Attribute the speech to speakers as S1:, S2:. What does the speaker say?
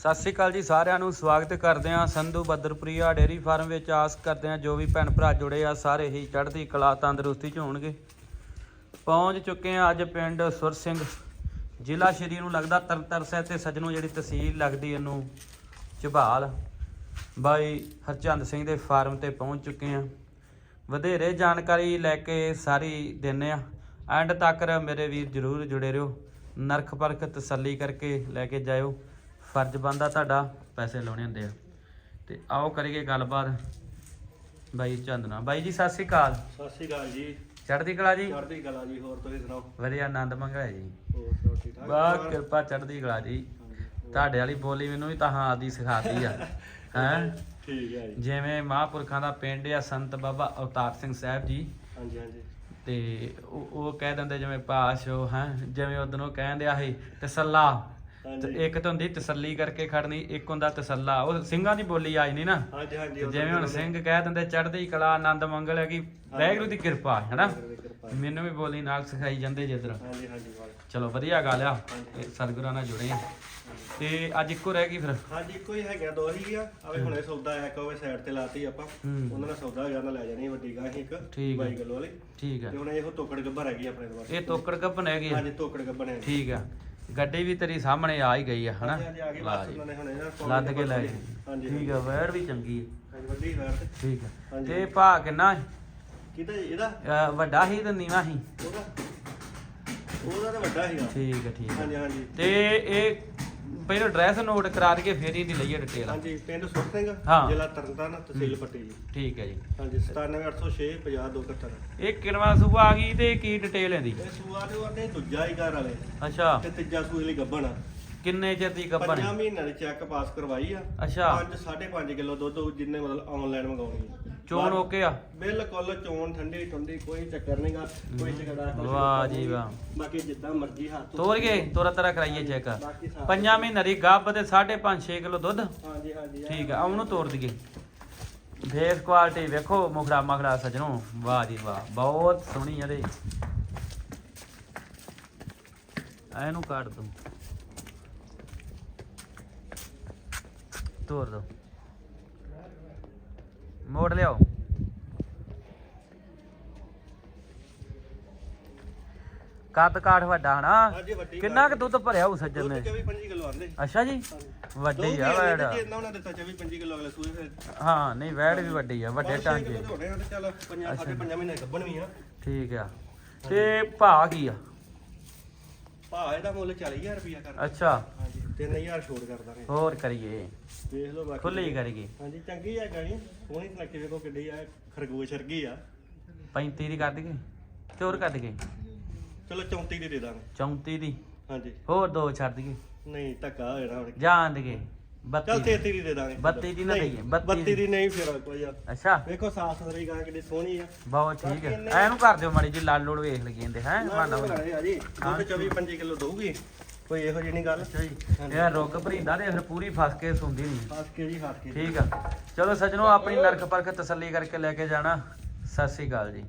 S1: ਸਤਿ ਸ਼੍ਰੀ ਅਕਾਲ ਜੀ, ਸਾਰਿਆਂ ਨੂੰ ਸਵਾਗਤ ਕਰਦੇ ਹਾਂ ਸੰਧੂ ਬੱਦਰਪ੍ਰਿਆ ਡੇਰੀ ਫਾਰਮ ਵਿੱਚ। ਆਸ ਕਰਦੇ ਹਾਂ ਜੋ ਵੀ ਭੈਣ ਭਰਾ ਜੁੜੇ ਆ, ਸਾਰੇ ਹੀ ਚੜ੍ਹਦੀ ਕਲਾ, ਤੰਦਰੁਸਤੀ ਚ ਹੋਣਗੇ। ਪਹੁੰਚ ਚੁੱਕੇ ਹਾਂ ਅੱਜ ਪਿੰਡ ਸੁਰ ਸਿੰਘ। ਜ਼ਿਲ੍ਹਾ ਸ਼੍ਰੀ ਨੂੰ ਲੱਗਦਾ ਤਰਨਤਾਰਨ ਸਾਹਿਬ ਤੇ ਸਜਣੋ, ਜਿਹੜੀ ਤਹਿਸੀਲ ਲੱਗਦੀ ਇਹਨੂੰ ਝਬਾਲ। ਬਾਈ ਹਰਚੰਦ ਸਿੰਘ ਦੇ ਫਾਰਮ ਤੇ ਪਹੁੰਚ ਚੁੱਕੇ ਹਾਂ। ਵਧੇਰੇ ਜਾਣਕਾਰੀ ਲੈ ਕੇ ਸਾਰੀ ਦਿੰਨੇ ਆ ਐਂਡ ਤੱਕ ਮੇਰੇ ਵੀਰ ਜਰੂਰ ਜੁੜੇ ਰਹੋ। ਨਰਖ ਪਰਖ ਤਸੱਲੀ ਕਰਕੇ ਲੈ ਕੇ ਜਾਇਓ। ਫਰਜ਼ ਬੰਦਾ ਤੁਹਾਡਾ ਪੈਸੇ ਲਾਉਣੇ ਹੁੰਦੇ ਆ। ਤੇ ਆਓ ਕਰੀਏ ਗੱਲਬਾਤ। ਬਾਈ ਚੰਦਨਾ ਬਾਈ ਜੀ ਸਤਿ ਸ੍ਰੀ ਅਕਾਲ।
S2: ਸਤਿ ਸ਼੍ਰੀ ਅਕਾਲ ਜੀ।
S1: ਚੜ੍ਹਦੀ ਕਲਾ ਜੀ?
S2: ਚੜ੍ਹਦੀ ਕਲਾ ਜੀ ਹੋਰ ਤੁਸੀਂ ਸੁਣਾਓ?
S1: ਵਧੀਆ ਆਨੰਦ ਮੰਗਿਆ ਜੀ।
S2: ਹੋਰ ਠੀਕ ਠਾਕ?
S1: ਕਿਰਪਾ ਚੜ੍ਹਦੀ ਕਲਾ ਜੀ। ਤੁਹਾਡੇ ਵਾਲੀ ਬੋਲੀ ਮੈਨੂੰ ਵੀ ਤਾਂ ਆਦੀ ਸਿਖਾਤੀ ਆ। ਹੈ?
S2: ਠੀਕ ਹੈ ਜੀ।
S1: ਜਿਵੇਂ ਮਹਾਂਪੁਰਖਾਂ ਦਾ ਪਿੰਡ ਆ ਸੰਤ ਬਾਬਾ ਅਵਤਾਰ ਸਿੰਘ ਸਾਹਿਬ ਜੀ।
S2: ਹਾਂਜੀ ਹਾਂਜੀ।
S1: ਤੇ ਉਹ ਉਹ ਕਹਿ ਦਿੰਦੇ ਜਿਵੇਂ ਪਾਸ਼ੋ ਹੈ? ਜਿਵੇਂ ਉਦੋਂ ਕਹਿੰਦੇ ਆ ਸੀ ਤਸੱਲਾ ਤੇ ਇੱਕ ਤਾਂ ਹੁੰਦੀ ਤਸੱਲੀ ਕਰਕੇ ਖੜਨੀ ਇੱਕ ਹੁੰਦਾ ਤਸੱਲਾ। ਉਹ ਸਿੰਘਾਂ ਦੀ ਬੋਲੀ ਆਈ ਨਹੀਂ ਨਾ।
S2: ਹਾਂਜੀ ਹਾਂਜੀ
S1: ਜਿਵੇਂ ਹੁਣ ਸਿੰਘ ਕਹਿ ਦਿੰਦੇ ਚੜ੍ਹਦੀ ਕਲਾ ਆਨੰਦ ਮੰਗਲ ਹੈ ਕਿ ਵਾਹਿਗੁਰੂ ਦੀ ਕਿਰਪਾ ਹੈ ਨਾ। ਮੈਨੂੰ ਵੀ ਬੋਲੀ ਨਾਲ ਸਿਖਾਈ ਜਾਂਦੇ ਜਿੱਧਰ।
S2: ਹਾਂਜੀ ਹਾਂਜੀ ਵਾਲ
S1: ਚਲੋ ਵਧੀਆ ਗੱਲ ਆ। ਸਤਿਗੁਰਾਂ ਨਾਲ ਜੁੜੇ ਆ। ਤੇ ਅੱਜ ਇੱਕੋ ਰਹਿ ਗਈ ਫਿਰ?
S2: ਹਾਂਜੀ ਇੱਕੋ ਹੀ ਹੈਗਾ ਦੋ ਹੀ ਆ। ਆਵੇ ਹੁਣੇ ਸੌਦਾ ਆਇਆ ਕੋਵੇ ਸਾਈਡ ਤੇ ਲਾਤੀ ਆਪਾਂ।
S1: ਹੂੰ।
S2: ਉਹਨਾਂ ਦਾ ਸੌਦਾ ਹੈਗਾ ਨਾ ਲੈ ਜਾਣੀ ਵੱਡੀ ਗਾਂ ਇੱਕ
S1: ਠੀਕ ਹੈ।
S2: 22 ਕਿਲੋ ਵਾਲੀ।
S1: ਠੀਕ ਆ।
S2: ਤੇ ਹੁਣ ਇਹੋ ਤੋਕੜ ਗੱਭਰ ਹੈਗੀ ਆਪਣੇ ਕੋਲ
S1: ਇਹ ਤੋਕੜ ਕੱਪਨ ਹੈਗੀ।
S2: ਹਾਂਜੀ ਤੋਕੜ ਗੱਭਰ ਹੈ
S1: ਠੀਕ ਆ। ਗੱਡੀ ਵੀ ਤੇਰੀ ਸਾਹਮਣੇ ਆ ਹੀ ਗਈ ਆ ਹਨਾ?
S2: ਹਾਂਜੀ ਆ ਗਈ
S1: ਲਾ
S2: ਬਸ
S1: ਜੀ।
S2: ਉਹਨਾਂ ਨੇ ਹੁਣੇ ਨਾ
S1: ਲੱਦ ਕੇ ਲੈ ਗਏ। ਠੀਕ ਆ ਵੈੜ ਵੀ ਚੰਗੀ ਹੈ
S2: ਵੱਡੀ ਵੈਰ ਤੇ।
S1: ਠੀਕ ਆ। ਤੇ ਭਾ ਕਿੰਨਾ ਹੈ?
S2: ਜੀ? ਇਹਦਾ?
S1: ਵੱਡਾ ਹੀ ਤੇ ਨੀਵਾ ਹੀ
S2: ਉਹਦਾ। ਉਹਦਾ ਤਾਂ ਵੱਡਾ ਸੀਗਾ।
S1: ਠੀਕ ਆ ਠੀਕ ਆ।
S2: ਹਾਂਜੀ ਹਾਂਜੀ।
S1: ਤੇ ਇਹ ਪਹਿਲਾਂ ਐਡਰੈਸ ਨੋਟ ਕਰਾ ਦਈਏ ਫੇਰ ਹੀ ਦੀ ਲਈਏ ਡਿਟੇਲ
S2: ਹਾਂਜੀ ਪਿੰਡ ਸਿੰਘ
S1: ਹਾਂ।
S2: ਜ਼ਿਲ੍ਹਾ ਤਰਨਤਾਰਨ ਤਹਿਸੀਲ ਪੱਟੀ ਜੀ
S1: ਠੀਕ ਹੈ ਜੀ।
S2: ਹਾਂਜੀ 97806 50271
S1: ਇਹ ਕਿਨਵਾ ਸੂਬਾ ਆ ਗਈ ਤੇ ਕੀ ਡਿਟੇਲ ਇਹਦੀ?
S2: ਇਹ ਸੂਆ ਦੇ ਵਾਦੇ ਦੂਜਾ ਹੀ ਘਰ ਵਾਲੇ।
S1: ਅੱਛਾ।
S2: ਤੇ ਤੀਜਾ ਸੂਏ ਲਈ ਗੱਬਣ ਆ।
S1: ਕਿੰਨੇ ਚਿਰ ਦੀ ਗੱਭਣ?
S2: ਪੰਜਾਂ
S1: ਹੈ
S2: ਮਹੀਨਿਆਂ ਦੀ ਚੈੱਕ ਪਾਸ ਕਰਵਾਈ ਆ।
S1: ਅੱਛਾ।
S2: 5 5.5 ਕਿਲੋ ਦੁੱਧ ਜਿੰਨੇ ਮਤਲਬ ਆਨਲਾਈਨ ਮੰਗਾਉਣੀ ਆ।
S1: ਚੋਣ ਓਕੇ ਆ।
S2: ਬਿਲਕੁਲ ਚੋਣ ਠੰਡੀ ਠੰਡੀ ਕੋਈ ਚੱਕਰ ਨਹੀਂਗਾ ਕੋਈ ਝਗੜਾ ਕੋਈ
S1: ਵਾਹ ਜੀ ਵਾਹ।
S2: ਬਾਕੀ ਜਿੱਦਾਂ ਮਰਜ਼ੀ ਹੱਥ
S1: ਤੋਰ ਗਏ ਤੋਰਾ ਤਰਾ ਕਰਾਈਏ ਚੈੱਕ।
S2: ਬਾਕੀ ਸਾਰਾ
S1: ਪੰਜਾਂ ਮਹੀਨੇ ਦੀ ਗੱਭ ਤੇ 5.5 6 ਕਿਲੋ ਦੁੱਧ।
S2: ਹਾਂਜੀ ਹਾਂਜੀ
S1: ਠੀਕ ਆ ਉਹਨੂੰ ਤੋੜ ਦਈਏ। ਫੇਸ ਕੁਆਲਿਟੀ ਵੇਖੋ ਮੁਖੜਾ ਮਖੜਾ ਸਜਣੋ। ਵਾਹ ਜੀ ਵਾਹ ਬਹੁਤ ਸੋਹਣੀ ਇਹਦੇ। ਇਹਨੂੰ ਕੱਢ ਦੂੰ। ਤੋੜ ਦੋ। ਮੋੜ ਲਿਆਓ। ਕੱਦ ਕਾਠ ਵੱਡਾ ਹਨਾ?
S2: ਹਾਂਜੀ ਵੱਡੀ
S1: ਕਿੰਨਾ ਕੁ ਦੁੱਧ ਭਰਿਆ ਉਹ ਸੱਜਣ ਨੇ?
S2: 24 25 ਕਿਲੋ ਆਂਦੇ
S1: ਅੱਛਾ ਜੀ ਵੱਡੀ ਆ ਵੈੜ।
S2: ਜੇ ਇਹਨਾਂ ਉਹਨਾਂ ਦਿੱਤਾ 24 25 ਕਿਲੋ ਅਗਲੇ ਸੂਏ ਫਿਰ।
S1: ਹਾਂ ਨਹੀਂ ਵੈੜ ਵੀ ਵੱਡੀ ਆ ਵੱਡੇ ਟਾਂਕੇ
S2: ਹੋਣੇ ਆ ਤੇ ਚੱਲ ਪੰਜਾਂ ਸਾਢੇ ਪੰਜਾਂ ਮਹੀਨੇ ਗੱਬਣ ਵੀ ਆ।
S1: ਠੀਕ ਆ। ਤੇ ਭਾ ਕੀ ਆ?
S2: ਭਾ ਇਹਦਾ ਮੁੱਲ 40000 ਰੁਪਿਆ ਕਰ
S1: ਅੱਛਾ।
S2: 3000 ਛੋੜ ਕਰ ਦਾਂਗੇ
S1: ਹੋਰ ਕਰੀਏ।
S2: ਦੇਖ ਲਓ ਬਾਕੀ।
S1: ਖੁੱਲੀ ਕਰੀਏ
S2: ਹਾਂਜੀ ਚੰਗੀ ਆ ਗਾਣੀ ਸੋਹਣੀ ਸੁਨੱਖੀ ਵੇਖੋ ਕਿੱਡੀ ਆ ਖਰਗੋਸ਼ ਵਰਗੀ ਆ।
S1: 35 ਦੀ ਕਰ ਦਈਏ ਤੇ ਹੋਰ ਕਰ ਦਈਏ
S2: ਚਲੋ 34 ਦੀ ਦੇ ਦਾਂਗੇ।
S1: 34 ਦੀ?
S2: ਹਾਂਜੀ।
S1: ਹੋਰ ਦੋ ਛੱਡ ਦਈਏ।
S2: ਨਹੀਂ ਧੱਕਾ ਹੋ ਜਾਣਾ ਹੁਣ।
S1: ਜਾਣ ਦਈਏ
S2: ਚਲ
S1: 32
S2: 33 ਦੀ ਦੇ ਦਾਂਗੇ।
S1: 32 ਦੀ ਨਾ ਦਈਏ, 32
S2: 32 ਦੀ। ਨਹੀਂ ਫਿਰ ਕੋਈ ਆ
S1: ਅੱਛਾ।
S2: ਵੇਖੋ ਸਾਫ਼ ਸੁਥਰੀ ਗਾਂ ਕਿੱਡੀ ਸੋਹਣੀ ਆ।
S1: ਬਹੁਤ ਠੀਕ ਹੈ
S2: ਇਹਨੇ-
S1: ਐਨੂੰ ਕਰ ਦਿਓ ਮਾੜੀ ਜੀ ਲਾਲ ਲੋੜ ਵੇਖ ਲਗੀ ਜਾਂਦੇ ਹੈ? ਮਾਨਾ
S2: ਆ ਜੀ। ਦੁੱਧ 24 25 ਕਿਲੋ ਦਊਗੀ। ਕੋਈ ਇਹੋ ਜਿਹੀ ਨਹੀਂ ਗੱਲ?
S1: ਅੱਛਾ ਜੀ। ਇਹ ਰੁੱਗ ਭਰੀਂਦਾ ਤੇ ਫਿਰ ਪੂਰੀ ਫਸ ਕੇ ਸੁੰਦੀ ਨਹੀਂ।
S2: ਖਾਸ ਕੇ ਜੀ ਖਾਸ ਕੇ
S1: ਠੀਕ ਆ। ਚਲੋ ਸੱਜਣੋ ਆਪਣੀ ਨਰਕ ਪਰਖ ਤਸੱਲੀ ਕਰਕੇ ਲੈ ਕੇ ਜਾਣਾ। ਸਤਿ ਸ੍ਰੀ ਅਕਾਲ ਜੀ।